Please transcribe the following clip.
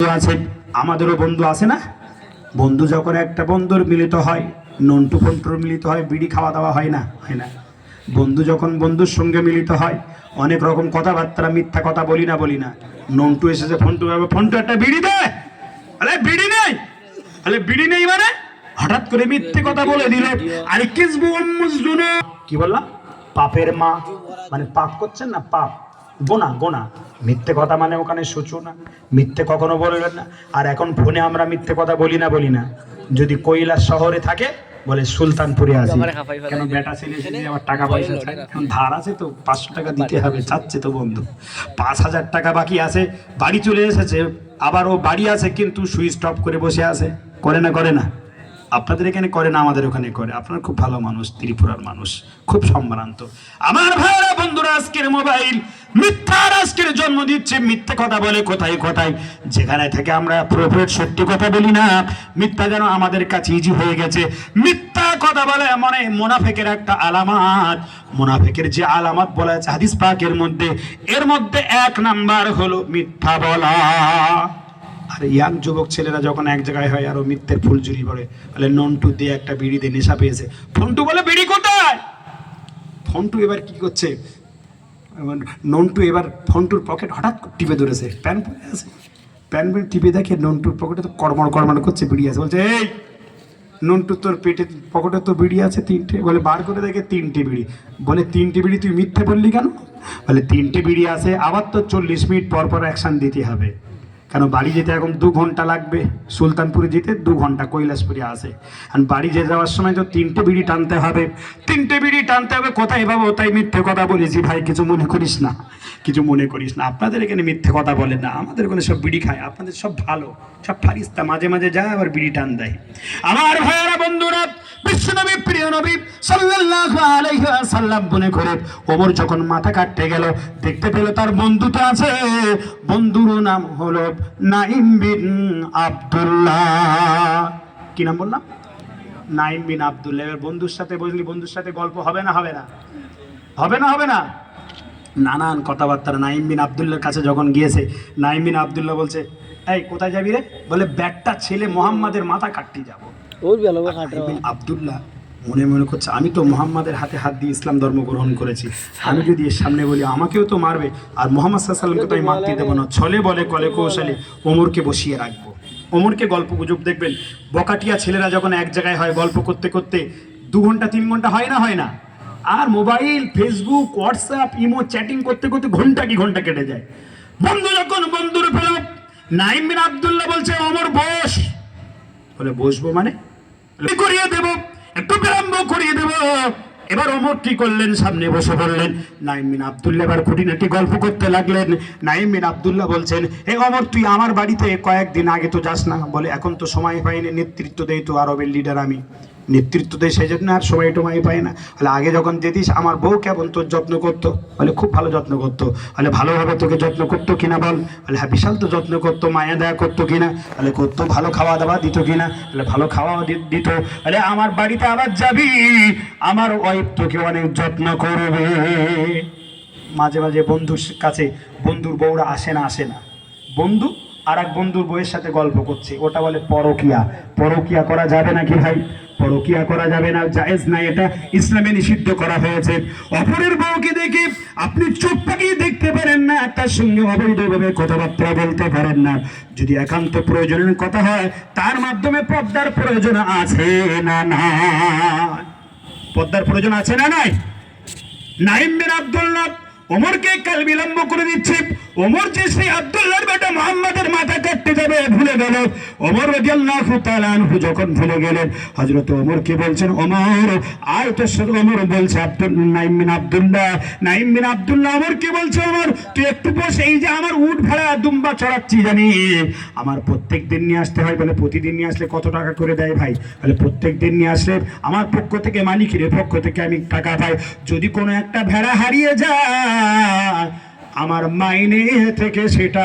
বন্ধু আছে, আমাদেরও বন্ধু আছে না? বন্ধু যখন একটা বন্ধুর মিলিত হয়, নন্টু ফন্টুর মিলিত হয়, বিড়ি খাওয়া দাওয়া হয় না হয় না। বন্ধু যখন বন্ধুর সঙ্গে মিলিত হয়, অনেক রকম কথাবার্তা, মিথ্যা কথা বলি না বলি না। নন্টু এসেছে, ফন্টু ভাবে ফন্টু একটা বিড়ি দে! আরে বিড়ি নেই! আরে বিড়ি নেই মানে? হঠাৎ করে মিথ্যে কথা বলে দিল। আরে কি বললাম? পাপের মা মানে পাপ করছেন না? পাপ। গোনা গোনা। মিথ্যে কথা মানে ওখানে সূচু না মিথ্যে কখনো বলবেন না। আর এখন ফোনে আমরা মিথ্যে কথা বলি না বলি না। যদি কৈলাস শহরে থাকে বলে সুলতানপুরে আসি। কেন বেটা ছেলে এসে আমার টাকা পয়সা চাই এখন ধার আছে তো পাঁচশো টাকা দিতে হবে চাচ্ছে তো বন্ধু। পাঁচ হাজার টাকা বাকি আছে বাড়ি চলে এসেছে আবার ও বাড়ি আছে কিন্তু সুইচ টপ করে বসে আছে। করে না করে না। আপনাদের এখানে করে না আমাদের ওখানে করে। আপনার খুব ভালো মানুষ ত্রিপুরার মানুষ খুব সম্ভ্রান্ত। আমার ভাইরা বন্ধুরা আজকের মোবাইল মিথ্যার আজকের জন্ম দিচ্ছে। মিথ্যে কথা বলে কোথায় কোথায়? যেখানে থেকে আমরা প্রফেট সত্যি কথা বলি না, মিথ্যা যেন আমাদের কাছে ইজি হয়ে গেছে। মিথ্যা কথা বলে মানে মোনাফেকের একটা আলামাত। মোনাফেকের যে আলামাত বলা আছে হাদিস পাকের মধ্যে, এর মধ্যে এক নাম্বার হলো মিথ্যা বলা। আর ইয়াং যুবক ছেলেরা যখন এক জায়গায় হয় আরও মিথ্যের ফুল চুরি করে বলে, নন্টু দিয়ে একটা বিড়ি দিয়ে নেশা পেয়েছে। ফন্টু বলে, বিড়ি কোথায়? ফন্টু এবার কি করছে? নন্টু এবার ফন্টুর পকেট হঠাৎ টিপে ধরেছে। প্যান পরে আছে। প্যান টিপে দেখে নন্টুর পকেটে তো কড়মড় কড়মড় করছে বিড়ি আছে। বলছে, এই, নন্টু, তোর পেটে পকেটে তো বিড়ি আছে তিনটে। বলে, বার করে দেখে তিনটে বিড়ি। বলে, তিনটে বিড়ি তুই মিথ্যে বললি কেন? বলে, তিনটে বিড়ি আছে, আবার তো চল্লিশ মিনিট পর পর অ্যাকশান দিতে হবে। কেন বাড়ি যেতে এখন দু ঘণ্টা লাগবে? সুলতানপুরে যেতে দু ঘণ্টা, কৈলাসপুরে আসে। আর বাড়ি যে যাওয়ার সময় তো তিনটে বিড়ি টানতে হবে। তিনটে বিড়ি টানতে হবে, কোথায় পাবো তাই মিথ্যে কথা বলেছি ভাই, কিছু মনে করিস না। কিছু মনে করিস না। আপনাদের এখানে মিথ্যে কথা বলে না। আমাদের ওখানে সব বিড়ি খায়, আপনাদের সব ভালো। সব ফারিস্তা মাঝে মাঝে যায় আবার বিড়ি টান দেয়। আমার ভাইয়ারা বন্ধুরা বিশ্বনবী প্রিয় নবী সাল্লাল্লাহু আলাইহি ওয়াসাল্লাম মনে করে ওমর যখন মাথা কাটতে গেল, দেখতে পেল তার বন্ধু তো আছে। বন্ধুর নাম হলো নাইম বিন আব্দুল্লাহ। কি নাম বললাম? নাইম বিন আব্দুল্লাহ। এবার বন্ধুর সাথে বুঝলি বন্ধুর সাথে গল্প হবে না হবে না? হবে না হবে না? নানান কথাবার্তা নাইম বিন আবদুল্লার কাছে যখন গিয়েছে নাইম বিন আবদুল্লাহ বলছে, এই, কোথায় যাবি রে? বলে, ব্যাগটা ছেলে মোহাম্মদের মাথা কাটতে যাব। আব্দুল্লাহ মনে মনে করছে আমি তো মোহাম্মদের হাতে হাত দিয়ে ইসলাম ধর্ম গ্রহণ করেছি। আমি যদি এর সামনে বলি আমাকেও তো মারবে। আর মোহাম্মদ সাল্লামকে তো আমি মারতে দেবো না। ছলে বলে কলে কৌশলে ওমরকে বসিয়ে রাখব। ওমরকে গল্প গুজব দেখবেন। বকাটিয়া ছেলেরা যখন এক জায়গায় হয় গল্প করতে করতে দু ঘণ্টা তিন ঘণ্টা হয় না হয় না? আর mobile Facebook WhatsApp imo chatting করতে করতে ঘণ্টা কি ঘণ্টা কেটে যায়। বন্ধু যখন বন্ধুর ফেরত নাইম বিন আব্দুল্লাহ বলছে অমর বস। বলে বসবো মানে? করিয়ে দেব, একটু বিলম্ব করিয়ে দেব। এবার অমর কি করলেন? সামনে বসে বললেন নাইম বিন আবদুল্লাহ এবার খুঁটিনাটি গল্প করতে লাগলেন। নাইম বিন আবদুল্লাহ বলছেন এ অমর, তুই আমার বাড়িতে কয়েকদিন আগে তো যাস না। বলে, এখন তো সময় পাইনি নেতৃত্ব দেই তো আরবের লিডার আমি। নেতৃত্ব দেয় সেই জন্য আর সময় টময় পায় না। বলে আগে যখন যেতিস, আমার বউ কেমন তোর যত্ন করতো? বলে, খুব ভালো যত্ন করতো। বলে, ভালোভাবে তোকে যত্ন করতো কিনা বল? বলে হ্যাঁ বিশাল তো যত্ন করতো, মায়া দেয়া করতো কিনা? বলে, করতো, ভালো খাওয়া দাওয়া দিত কিনা? বলে, ভালো খাওয়া দিত। বলে, আমার বাড়িতে আবার যাবি? আমার ওয়াইফ তোকে অনেক যত্ন করবে। মাঝে মাঝে বন্ধুর কাছে বন্ধুর বউরা আসে না আসে না। বন্ধু আর এক বন্ধুর বউয়ের সাথে গল্প করছে। ওটা বলে, পরকিয়া। পরকিয়া করা যাবে নাকি ভাই? পরকিয়া করা যাবে না, জায়েজ না এটা ইসলামে নিষিদ্ধ করা হয়েছে। অপরের বউকে দেখে আপনি চোখ পাকিয়ে দেখতে পারেন না তার সঙ্গে অবৈধভাবে কথাবার্তা বলতে পারেন না। যদি একান্ত প্রয়োজনের কথা হয়, তার মাধ্যমে পদ্মার প্রয়োজন আছে না না পদ্মার প্রয়োজন আছে না নাই? নাইম বিন আব্দুল্লাহ ওমরকে কাল বিলম্ব করে দিচ্ছে। ওমর যে সেই আব্দুল্লাহর বেটা মোহাম্মদের মাথা কাটতে যাবে, ভুলে গেল। ওমর রাদিয়াল্লাহু তাআলা আনহু যখন ভুলে গেলেন, হযরত ওমরকে বলছেন? ওমর আয় তোর সাথে ওমর বলছে আব্দুল, নাইম বিন আব্দুল্লাহ। নাইম বিন আব্দুল্লাহ ওমরকে বলছে ওমর তুই একটু বস, এই যে আমার উট ভাড়া দুম্বা চড়াচ্ছি জানি আমার প্রত্যেক দিন নিয়ে আসতে হয় বলে প্রতিদিন নিয়ে আসলে কত টাকা করে দেয় ভাই? বলে প্রত্যেক দিন নিয়ে আসলে আমার পক্ষ থেকে মালিকের পক্ষ থেকে আমি টাকা পাই। যদি কোনো একটা ভেড়া হারিয়ে যায় আমার মাইনে থেকে সেটা